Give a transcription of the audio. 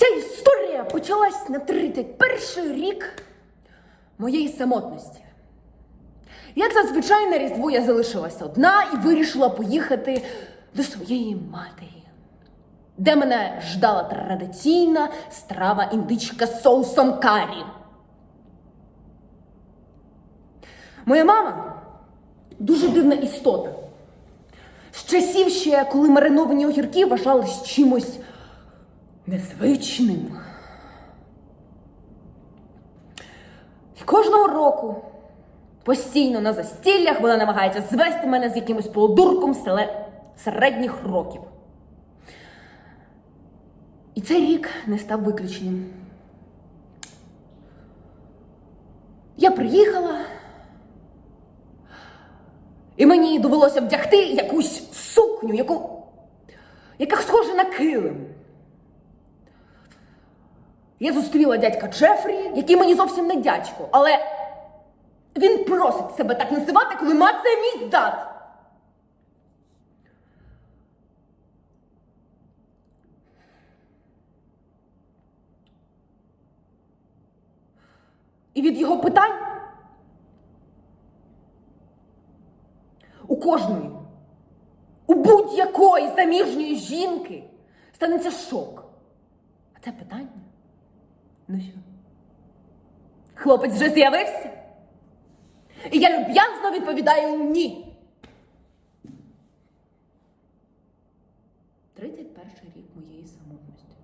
Ця історія почалась на 31 рік моєї самотності. Як зазвичай на Різдво я залишилася одна і вирішила поїхати до своєї матері, де мене ждала традиційна страва індичка з соусом карі. Моя мама дуже дивна істота. З часів ще, коли мариновані огірки вважались чимось незвичним. І кожного року постійно на застіллях вона намагається звести мене з якимось полудурком селе... середніх років. І цей рік не став виключенням. Я приїхала, і мені довелося вдягти якусь сукню, яку... яка схожа на килим. Я зустріла дядька Джефрі, який мені зовсім не дядько, але він просить себе так називати, коли мацає мій зад. І від його питань у кожної, у будь-якої заміжньої жінки станеться шок. А це питання. Ну що? Хлопець вже з'явився? І я люб'язно відповідаю ні. 31 рік моєї самотності.